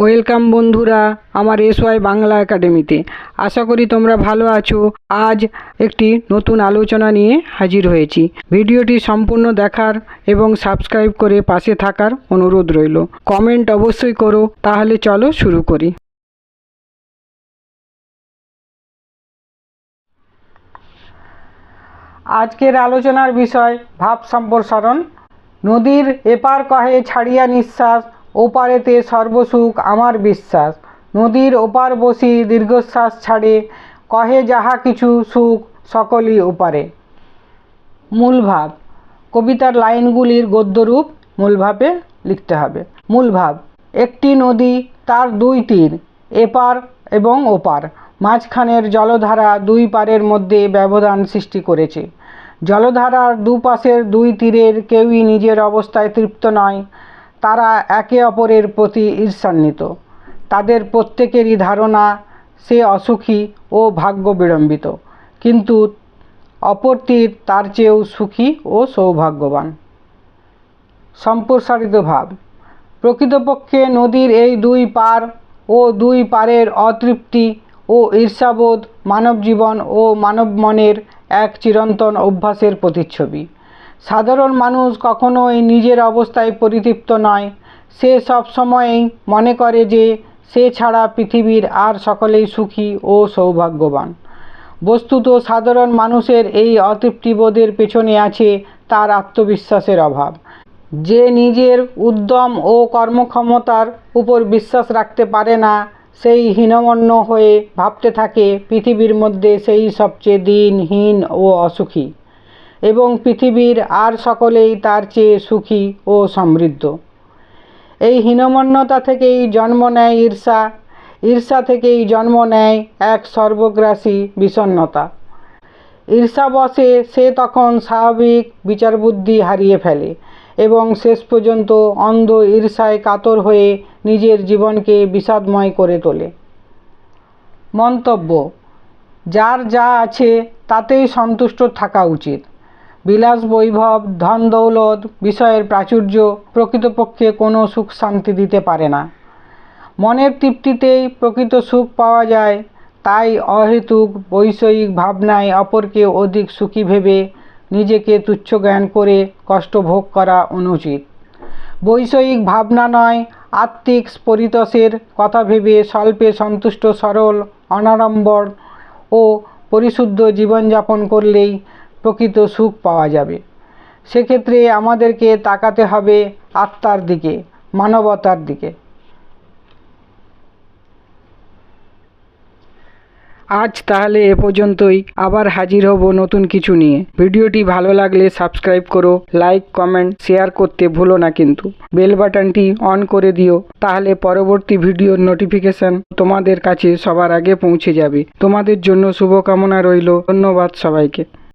Welcome বন্ধুরা আমার S Y Bangla একাডেমিতে। আশা করি তোমরা ভালো আছো। আজ একটি নতুন আলোচনা নিয়ে হাজির হয়েছি। ভিডিওটি সম্পূর্ণ দেখার এবং সাবস্ক্রাইব করে পাশে থাকার অনুরোধ রইল। কমেন্ট অবশ্যই করো, তাহলে চলো শুরু করি। আজকের আলোচনার বিষয় ভাব সম্প্রসারণ নদীর এপার কহে ছাড়িয়া নিঃশ্বাস ওপারেতে সর্বসুখ আমার বিশ্বাস। নদীর ওপার বসি দীর্ঘশ্বাস ছাড়ে, কহে যাহা কিছু সুখ সকলই ওপারে। মূলভাব, কবিতার লাইনগুলির গদ্যরূপ মূলভাবে লিখতে হবে। মূলভাব, একটি নদী তার দুই তীর, এপার এবং ওপার, মাঝখানের জলধারা দুই পারের মধ্যে ব্যবধান সৃষ্টি করেছে। জলধারার দুপাশের দুই তীরের কেউই নিজের অবস্থায় তৃপ্ত নয় তারা একে অপরের প্রতি ঈর্ষান্বিত। তাদের প্রত্যেকেরই ধারণা সে অসুখী ও ভাগ্য বিড়ম্বিত কিন্তু অপর তীর চেয়েও সুখী ও সৌভাগ্যবান। সম্প্রসারিত ভাব। প্রকৃতপক্ষে নদীর এই দুই পার ও দুই পারের অতৃপ্তি ও ঈর্ষাবোধ মানবজীবন ও মানব মনের এক চিরন্তন অভ্যাসের প্রতিচ্ছবি। সাধারণ মানুষ কখনোই নিজের অবস্থায় পরিতৃপ্ত নয়। সে সব সময়ই মনে করে যে সে ছাড়া পৃথিবীর আর সকলেই সুখী ও সৌভাগ্যবান। বস্তুত সাধারণ মানুষের এই অতৃপ্তিবোধের পেছনে আছে তার আত্মবিশ্বাসের অভাব। যে নিজের উদ্যম ও কর্মক্ষমতার উপর বিশ্বাস রাখতে পারে না, সেই হীনমন্য হয়ে ভাবতে থাকে পৃথিবীর মধ্যে সেই সবচেয়ে দিনহীন ও অসুখী। এবং পৃথিবীর আর সকলেই তার চেয়ে সুখী ও সমৃদ্ধ। এই হীনমন্যতা থেকেই জন্ম নেয় ঈর্ষা। ঈর্ষা থেকেই জন্ম নেয় এক সর্বগ্রাসী বিষণ্নতা ঈর্ষাবশে সে তখন স্বাভাবিক বিচারবুদ্ধি হারিয়ে ফেলে এবং শেষ পর্যন্ত অন্ধ ঈর্ষায় কাতর হয়ে নিজের জীবনকে বিষাদময় করে তোলে। মন্তব্য, যার যা আছে তাতেই সন্তুষ্ট থাকা উচিত। বিলাস বৈভব ধন দৌলত বিষয়ের প্রাচুর্য প্রকৃতপক্ষে কোনো সুখ শান্তি দিতে পারে না। মনের তৃপ্তিতেই প্রকৃত সুখ পাওয়া যায়, তাই অহেতুক বৈষয়িক ভাবনায় অপরকে অধিক সুখী ভেবে নিজেকে তুচ্ছ জ্ঞান করে কষ্ট ভোগ করা অনুচিত। বৈষয়িক ভাবনা নয়, আত্মিক পরিতোষের কথা ভেবে স্বল্পে সন্তুষ্ট সরল, অনাড়ম্বর ও পরিশুদ্ধ জীবনযাপন করলেই প্রকৃত সুখ পাওয়া যাবে। সেক্ষেত্রে আমাদেরকে তাকাতে হবে আত্মার দিকে, মানবতার দিকে। আজ তাহলে এ পর্যন্তই। আবার হাজির হব নতুন কিছু নিয়ে। ভিডিওটি ভালো লাগলে সাবস্ক্রাইব করো, লাইক, কমেন্ট, শেয়ার করতে ভুলো না কিন্তু। বেল বাটনটি অন করে দিও, তাহলে পরবর্তী ভিডিওর নোটিফিকেশন তোমাদের কাছে সবার আগে পৌঁছে যাবে। তোমাদের জন্য শুভকামনা রইল। ধন্যবাদ সবাইকে।